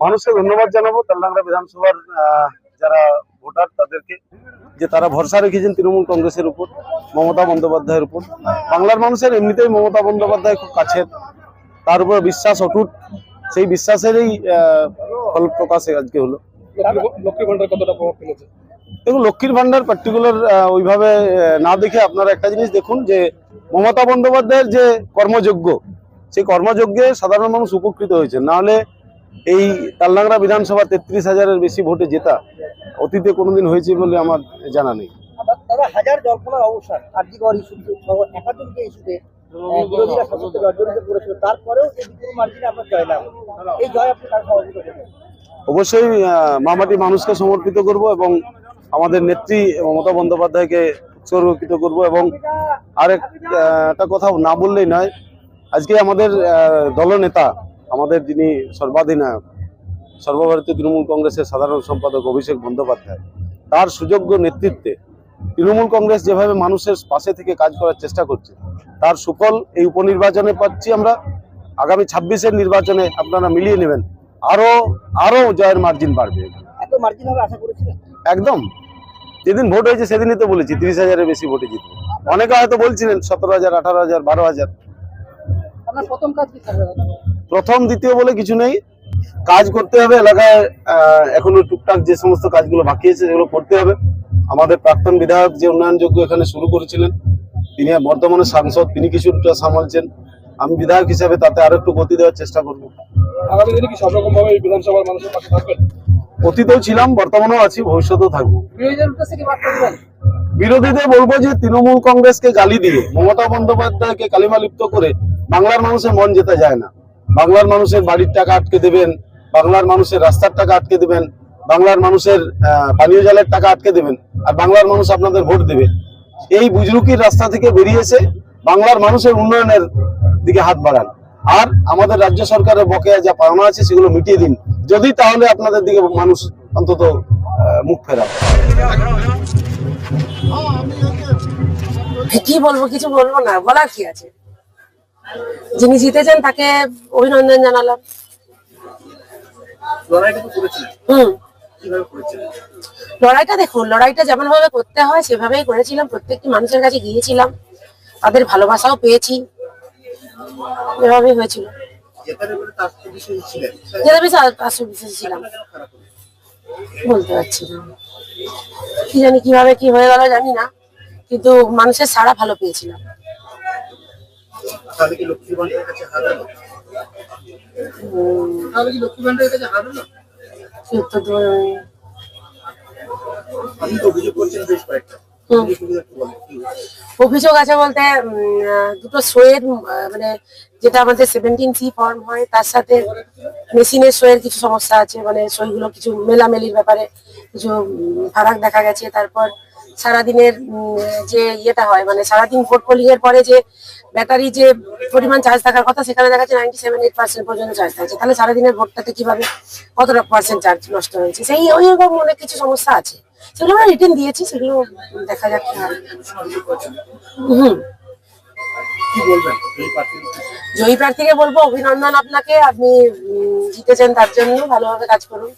মানুষকে ধন্যবাদ জানাব। তেলডাংরা বিধানসভার যারা ভোটার তাদেরকে যে তারা ভরসা রেখেছেন তৃণমূল কংগ্রেসের উপর মমতা বন্দ্যোপাধ্যায়ের উপর। বাংলার মানুষের এমনিতেই মমতা বন্দ্যোপাধ্যায় খুব কাছের। তার উপর বিশ্বাস অটুট। সেই বিশ্বাসেরই ফল প্রকাশে আজকে হলো। লক্ষ্মী ভান্ডার কতটা প্রভাব ফেলেছে? দেখুন লক্ষ্মীর ভান্ডার পার্টিকুলার ওইভাবে না দেখে আপনারা একটা জিনিস দেখুন যে মমতা বন্দ্যোপাধ্যায়ের যে কর্মযোগ্য সেই কর্মযজ্ঞে সাধারণ মানুষ উপকৃত হয়েছে। নাহলে এই তালডাংরা বিধানসভা তেত্রিশ হাজারের বেশি ভোটে জেতা অতীতে কোনোদিন হয়েছে বলে আমার জানা নেই। তারা হাজার জল্পনার অবসান কার্যকর ইস্যুতে সহ একাধিক ইস্যুতে বিরোধীরা শাসককে জর্জরিত করেছিল। তারপরেও যে বিপুল মার্জিনে আপনার জয়লাভ এই জয় আপনি তার সহযোগিতা করবেন অবশ্যই মামাটি মানুষকে সমর্পিত করব এবং আমাদের নেত্রী মমতা বন্দ্যোপাধ্যায়কে উৎসর্গিত করব এবং আরেক একটা কথা না বললেই নয়। আজকে আমাদের দলনেতা আমাদের যিনি সর্বাধিনায়ক সর্বভারতীয় তৃণমূল কংগ্রেসের সাধারণ সম্পাদক অভিষেক বন্দ্যোপাধ্যায় তার সুযোগ্য নেতৃত্বে তৃণমূল কংগ্রেস যেভাবে মানুষের পাশে থেকে কাজ করার চেষ্টা করছে তার সুফল এই উপনির্বাচনে পাচ্ছি আমরা। আগামী ছাব্বিশের নির্বাচনে আপনারা মিলিয়ে নেবেন আরও আরও জয়ের মার্জিন বাড়বে। একদম। যেদিন ভোট হয়েছে সেদিনই তো বলেছি তিরিশ হাজারের বেশি ভোটে জিতবে। অনেকে হয়তো বলছিলেন সতেরো হাজার আঠারো হাজার বারো হাজার। প্রথম কাজ কি থাকবে? প্রথম দ্বিতীয় বলে কিছু নেই। কাজ করতে হবে এলাকায়। এখনও টুকটাক যে সমস্ত কাজগুলো বাকি আছে সেগুলো করতে হবে। আমাদের প্রাক্তন বিধায়ক যে উন্নয়নযোগ্য এখানে শুরু করেছিলেন তিনি বর্তমানে সাংসদ তিনি কিছুটা সামালছেন। আমি বিধায়ক হিসেবে তাতে আরও একটু গতি দেওয়ার চেষ্টা করব। আগামী দিনে কি সব রকম ভাবে বিধানসভার মানুষের পাশে থাকবেন? অতীতেও ছিলাম বর্তমানেও আছি ভবিষ্যতেও থাকব। বিরোধীদের বলব যে তৃণমূল কংগ্রেসকে গালি দিয়ে মমতা বন্দ্যোপাধ্যায়কে কালিমা লিপ্ত করে বাংলার মানুষের মন যেতে যায় না। বাংলার মানুষের বাড়ির টাকা আটকে দেবেন, বাংলার মানুষের রাস্তার টাকা আটকে দেবেন, বাংলার মানুষের পানীয় জলের টাকা আটকে দেবেন, আর বাংলার মানুষ আপনাদের ভোট দেবে। এই বুজরুকির রাস্তা থেকে বেরিয়ে এসে বাংলার মানুষের উন্নয়নের দিকে হাত বাড়ান। আর আমাদের রাজ্য সরকারের বকেয়া যা পাওনা আছে সেগুলো মিটিয়ে দিন। যদি তাহলে আপনাদের দিকে মানুষ অন্তত মুখ ফেরাবে কি বলব, কিছু বলব না, বলার কি আছে? যিনি জিতেছেন তাকে অভিনন্দন জানালাম। হুম। লড়াইটা দেখুন লড়াইটা যেমন ভাবে করতে হয় সেভাবেই করেছিলাম। প্রত্যেকটি মানুষের কাছে গিয়েছিলাম। তাদের ভালোবাসাও পেয়েছি। এভাবেই হয়েছিল। ছিলাম। বলতে পারছি না। কি জানি কীভাবে কি হয়ে গেল জানি না। কিন্তু মানুষের সাড়া ভালো পেয়েছিলাম। উম, কি উত্তর দেবো জানি না। হুম। অভিযোগ আছে বলতে দুটো শোয়ের মানে যেটা আমাদের সেভেন্টিন সি ফর্ম হয় তার সাথে মেশিনের শোয়ের কিছু সমস্যা আছে মানে কিছু মেলামেলির ব্যাপারে কিছু ফারাক দেখা গেছে তারপর সারাদিনের যে ইয়েটা হয় মানে সারাদিন ভোট পোলিং এর পরে যে ব্যাটারি যে পরিমাণ চার্জ থাকার কথা সেখানে দেখা যাচ্ছে নাইনটি সেভেন এইট পার্সেন্ট পর্যন্ত চার্জ থাকছে। তাহলে সারাদিনের ভোটটাতে কীভাবে কতটা পার্সেন্ট চার্জ নষ্ট হয়েছে? সেই ওই রকম অনেক কিছু সমস্যা আছে। সেগুলো আমরা রিটার্ন দিয়েছি সেগুলো দেখা যাক। হুম। জয়ী প্রার্থীকে বলব অভিনন্দন আপনাকে। আপনি জিতেছেন তার জন্য। ভালোভাবে কাজ করুন।